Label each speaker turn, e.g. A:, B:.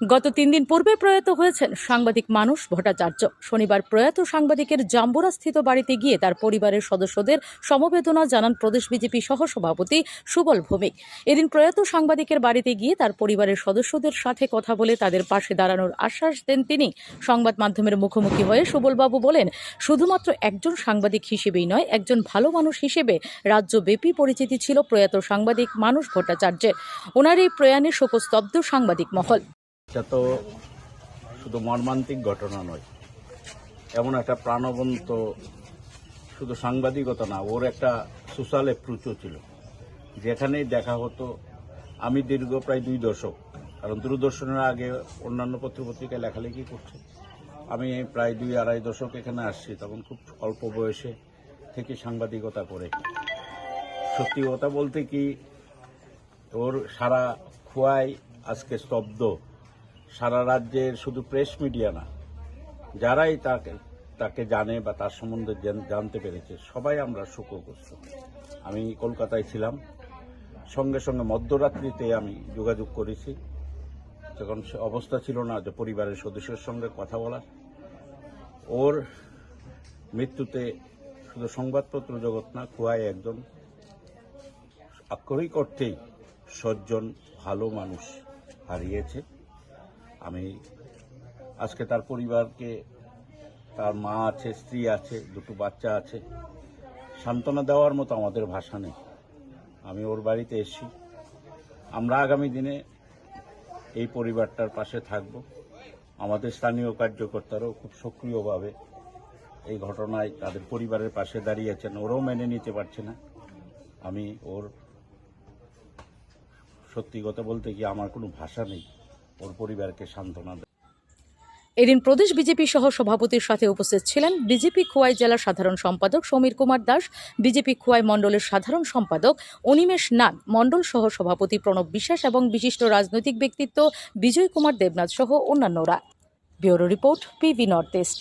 A: গত তিন দিন পূর্বে প্রয়াত হয়েছেন সাংবাদিক মানুষ ভট্টাচার্য। শনিবার প্রয়াত সাংবাদিকের জাম্বুরাস্থিত বাড়িতে গিয়ে তার পরিবারের সদস্যদের সমবেদনা জানান প্রদেশ বিজেপি সহসভাপতি সুবল ভৌমিক। এদিন প্রয়াত সাংবাদিকের বাড়িতে গিয়ে তার পরিবারের সদস্যদের সাথে কথা বলে তাদের পাশে দাঁড়ানোর আশ্বাস দেন তিনি। সংবাদ মাধ্যমের মুখোমুখি হয়ে সুবলবাবু বলেন, শুধুমাত্র একজন সাংবাদিক হিসেবেই নয়, একজন ভালো মানুষ হিসেবে রাজ্যব্যাপী পরিচিতি ছিল প্রয়াত সাংবাদিক মানুষ ভট্টাচার্যের। ওনার এই প্রয়াণে শোকস্তব্ধ সাংবাদিক মহল।
B: এটা তো শুধু মর্মান্তিক ঘটনা নয়। এমন একটা প্রাণবন্ত শুধু সাংবাদিকতা না, ওর একটা সোশ্যাল অ্যাপ্রোচও ছিল। যেখানেই দেখা হতো, আমি দীর্ঘ প্রায় দুই দশক, কারণ দূরদর্শনের আগে অন্যান্য পত্রপত্রিকায় লেখালেখি করছে। আমি প্রায় দুই আড়াই দশক এখানে আসছি, তখন খুব অল্প বয়সে থেকে সাংবাদিকতা করে। সত্যি কথা বলতে কি, ওর সারা খোয়াই আজকে স্তব্ধ। সারা রাজ্যের শুধু প্রেস মিডিয়া না, যারাই তাকে তাকে জানে বা তার সম্বন্ধে জানতে পেরেছে, সবাই আমরা শোকগ্রস্ত। আমি কলকাতায় ছিলাম, সঙ্গে সঙ্গে মধ্যরাত্রিতে আমি যোগাযোগ করেছি। যখন সে অবস্থা ছিল না যে পরিবারের সদস্যের সঙ্গে কথা বলা ওর মৃত্যুতে শুধু সংবাদপত্র জগৎ না, খুয়াই একজন আক্ষরিক অর্থেই সজ্জন, ভালো মানুষ হারিয়েছে। আমি আজকে তার পরিবারকে, তার মা আছে, স্ত্রী আছে, দুটো বাচ্চা আছে। সান্ত্বনা দেওয়ার মতো আমাদের ভাষা নেই। আমি ওর বাড়িতে এসেছি। আমরা আগামী দিনে এই পরিবারটার পাশে থাকব। আমাদের স্থানীয় কার্যকর্তারাও খুব সক্রিয়ভাবে এই ঘটনায় তাদের পরিবারের পাশে দাঁড়িয়েছেন। ওরাও মেনে নিতে পারছে না। আমি ওর সত্যি কথা বলতে কি আমার কোনো ভাষা নেই। ওর পরিবারকে সান্ত্বনা।
A: এদিন প্রদেশ বিজেপি সহ সভাপতির সাথে উপস্থিত ছিলেন বিজেপি খোয়াই জেলার সাধারণ সম্পাদক সমীর কুমার দাস, বিজেপি খোয়াই মণ্ডলের সাধারণ সম্পাদক অনিমেষ নাগ, মণ্ডল সহ সভাপতি প্রণব বিশ্বাস এবং বিশিষ্ট রাজনৈতিক ব্যক্তিত্ব বিজয় কুমার দেবনাথ সহ অন্যান্যরা bureau report PV north east